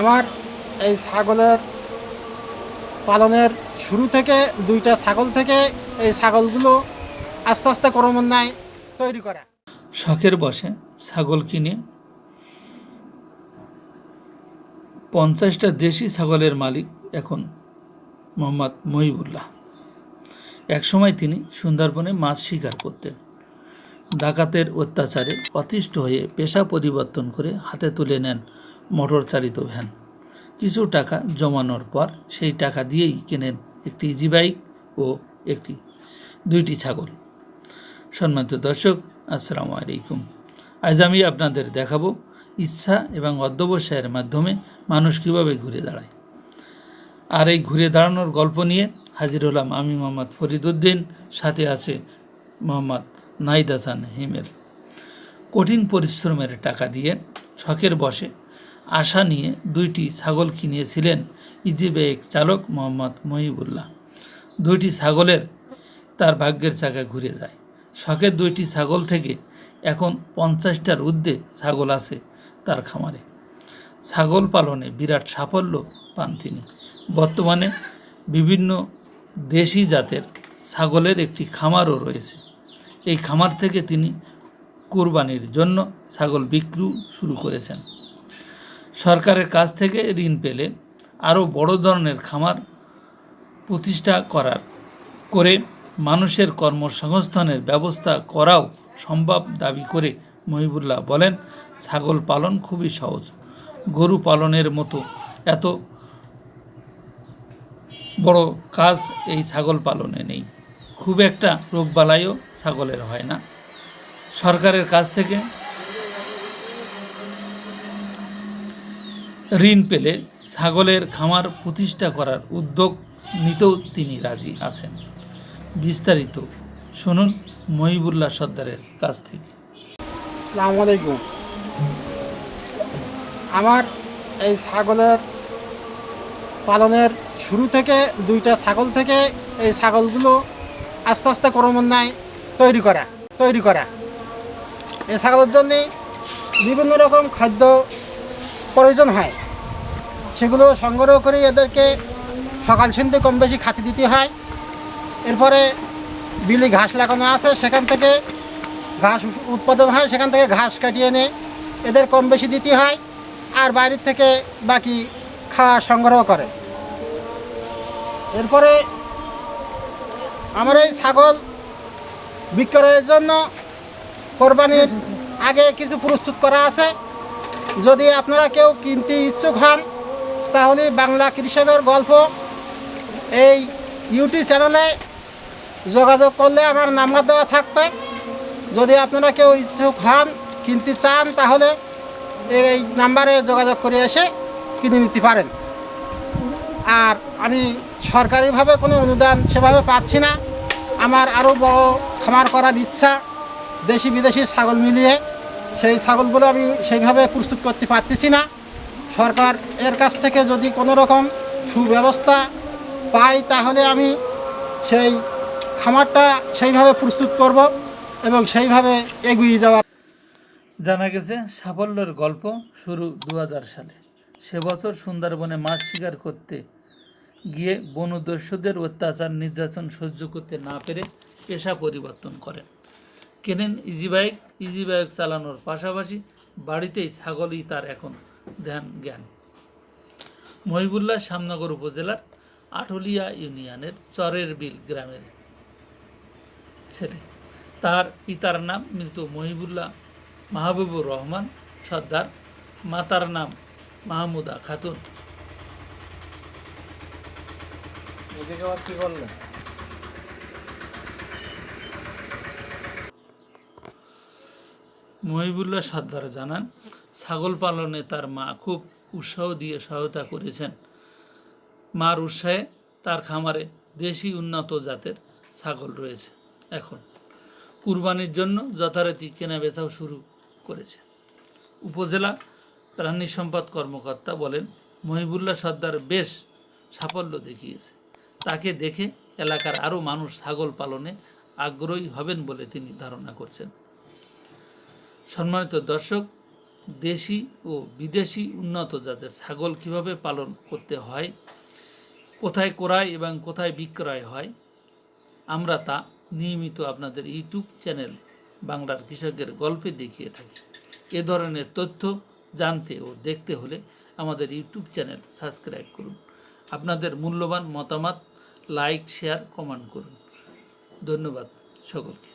আমার এই ছাগলের পালনের শুরু থেকে, দুইটা ছাগল থেকে এই ছাগলগুলো আস্তে আস্তে ক্রমান্বয়ে তৈরি করা। শখের বসে ছাগল কিনে পঞ্চাশটা দেশি ছাগলের মালিক এখন মোহাম্মদ মহিবুল্লাহ। একসময় তিনি সুন্দরবনে মাছ শিকার করতেন। ডাকাতের অত্যাচারে অতিষ্ঠ হয়ে পেশা পরিবর্তন করে হাতে তুলে নেন মোটর চালিত ভ্যান। কিছু টাকা জমানোর পর সেই টাকা দিয়েই কেনেন একটি ইজি বাইক ও একটি, দুইটি ছাগল। সম্মানিত দর্শক, আসসালামু আলাইকুম। আজ আমি আপনাদের দেখাবো ইচ্ছা এবং অধ্যবসায়ের মাধ্যমে মানুষ কীভাবে ঘুরে দাঁড়ায়। আর এই ঘুরে দাঁড়ানোর গল্প নিয়ে হাজির হলাম আমি মোহাম্মদ ফরিদুদ্দিন সাথে আছে মোহাম্মদ নাইদ হাসান হিমেল। কঠিন পরিশ্রমের টাকা দিয়ে ছকের বসে আশা নিয়ে দুইটি ছাগল কিনিয়েছিলেন ইজিবেক চালক মোহাম্মদ মহিবুল্লাহ। দুইটি ছাগলের তার ভাগ্যের চাকা ঘুরে যায়। শখের দুইটি ছাগল থেকে এখন পঞ্চাশটার ঊর্ধ্বে ছাগল আছে তার খামারে। ছাগল পালনে বিরাট সাফল্য পান তিনি। বর্তমানে বিভিন্ন দেশি জাতের ছাগলের একটি খামারও রয়েছে। এই খামার থেকে তিনি কুরবানির জন্য ছাগল বিক্রি শুরু করেছেন। সরকারের কাছ থেকে ঋণ পেলে আরও বড় ধরনের খামার প্রতিষ্ঠা করার করে মানুষের কর্মসংস্থানের ব্যবস্থা করাও সম্ভব দাবি করে মহিবুল্লাহ বলেন, ছাগল পালন খুবই সহজ। গরু পালনের মতো এত বড় কাজ এই ছাগল পালনে নেই। খুব একটা রোগবালাইও ছাগলের হয় না। সরকারের কাছ থেকে ঋণ পেলে ছাগলের খামার প্রতিষ্ঠা করার উদ্যোগ নিতেও তিনি রাজি আছেন। বিস্তারিত শুনুন মহিবুল্লাহ সর্দারের কাছ থেকে। আসসালামু আলাইকুম। আমার এই ছাগলের পালনের শুরু থেকে দুইটা ছাগল থেকে এই ছাগলগুলো আস্তে আস্তে ক্রমান্বয়ে তৈরি করা তৈরি করা। এই ছাগলের জন্যে বিভিন্ন রকম খাদ্য প্রয়োজন হয়। সেগুলো সংগ্রহ করে এদেরকে সকাল সন্ধ্যে কম বেশি খাতি দিতে হয়। এরপরে বিলি ঘাস লাগানো আছে, সেখান থেকে ঘাস উৎপাদন হয়, সেখান থেকে ঘাস কাটিয়ে এনে এদের কম বেশি দিতে হয় আর বাইরের থেকে বাকি খাওয়া সংগ্রহ করে। এরপরে আমার এই ছাগল বিক্রয়ের জন্য কোরবানির আগে কিছু প্রস্তুত করা আছে। যদি আপনারা কেউ কিনতে ইচ্ছুক হন, তাহলে বাংলা কৃষকের গল্প এই ইউটিউব চ্যানেলে যোগাযোগ করলে আমার নাম্বার দেওয়া থাকবে। যদি আপনারা কেউ ইচ্ছুক হন, কিনতে চান, তাহলে এই নাম্বারে যোগাযোগ করে এসে কিনে নিতে পারেন। আর আমি সরকারিভাবে কোনো অনুদান সেভাবে পাচ্ছি না। আমার আরও বড় খামার করার ইচ্ছা দেশি বিদেশি ছাগল মিলিয়ে সেই ছাগলগুলো আমি সেইভাবে প্রস্তুত করতে পারতেছি না। সরকার এর কাছ থেকে যদি কোনো রকম সুব্যবস্থা পাই তাহলে আমি সেই খামারটা সেইভাবে প্রস্তুত করব এবং সেইভাবে এগিয়ে যাওয়ার জানা গেছে, সাফল্যের গল্প শুরু দু হাজার সালে। সে বছর সুন্দরবনে মাছ শিকার করতে গিয়ে বনদস্যুদের অত্যাচার, নির্যাতন সহ্য করতে না পেরে পেশা পরিবর্তন করেন। কেনেন ইজি বাইক ইজি বাইক চালানোর পাশাপাশি বাড়িতেই ছাগলই তার এখন ধ্যান জ্ঞান। মহিবুল্লাহ শ্যামনগর উপজেলার আটলিয়া ইউনিয়নের চরের বিল গ্রামের ছেলে। তার পিতার নাম মৃত মহিবুল্লাহ মাহবুবুর রহমান সর্দার, মাতার নাম মাহমুদা খাতুন। মহিবুল্লাহ সর্দার জানান, ছাগল পালনে তার মা খুব উৎসাহ দিয়ে সহায়তা করেছেন। মার উৎসাহে তার খামারে দেশি উন্নত জাতের ছাগল রয়েছে এখন। কুরবানির জন্য যথারীতি কেনা বেচাও শুরু করেছে। উপজেলা প্রাণী সম্পদ কর্মকর্তা বলেন, মহিবুল্লাহ সর্দার বেশ সাফল্য দেখিয়েছে। তাকে দেখে এলাকার আরও মানুষ ছাগল পালনে আগ্রহী হবেন বলে তিনি ধারণা করছেন। সম্মানিত দর্শক, দেশি ও বিদেশি উন্নত জাতের ছাগল কীভাবে পালন করতে হয়, কোথায় ক্রয় এবং কোথায় বিক্রয় হয়, আমরা তা নিয়মিত আপনাদের ইউটিউব চ্যানেল বাংলার কৃষকের গল্পে দেখিয়ে থাকি। এ ধরনের তথ্য জানতে ও দেখতে হলে আমাদের ইউটিউব চ্যানেল সাবস্ক্রাইব করুন। আপনাদের মূল্যবান মতামত লাইক, শেয়ার, কমেন্ট করুন। ধন্যবাদ সকলকে।